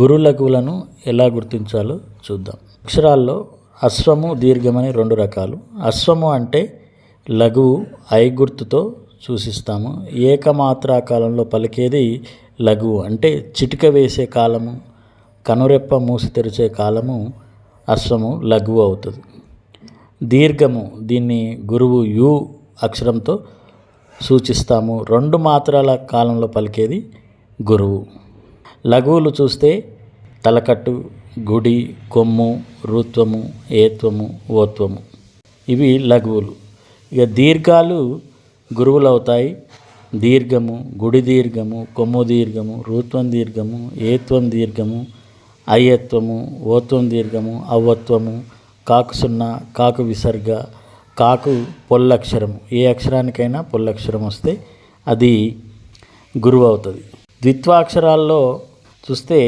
గురు లఘువులను ఎలా గుర్తించాలో చూద్దాం. అక్షరాల్లో అశ్వము దీర్ఘమని రెండు రకాలు. అశ్వము అంటే లఘువు ఐ గుర్తుతో సూచిస్తాము. ఏకమాత్రా కాలంలో పలికేది లఘువు అంటే చిటిక వేసే కాలము కనురెప్ప మూసి తెరిచే కాలము అశ్వము లఘువు అవుతుంది. దీర్ఘము దీన్ని గురువు యు అక్షరంతో సూచిస్తాము. రెండు మాత్రాల కాలంలో పలికేది గురువు. లఘువులు చూస్తే తలకట్టు గుడి కొమ్ము రుత్వము ఏత్వము ఓత్వము. ఇవి లఘువులు. ఇక దీర్ఘాలు గురువులు అవుతాయి దీర్ఘము గుడి దీర్ఘము కొమ్ము దీర్ఘము రూత్వం దీర్ఘము ఏత్వం దీర్ఘము అయ్యత్వము ఓత్వం దీర్ఘము అవ్వత్వము కాకు సున్నా కాకు విసర్గ కాకు పొల్లక్షరము. ఏ అక్షరానికైనా పొల్లక్షరం వస్తే అది గురువు అవుతుంది. ద్విత్వాక్షరాల్లో చూస్తే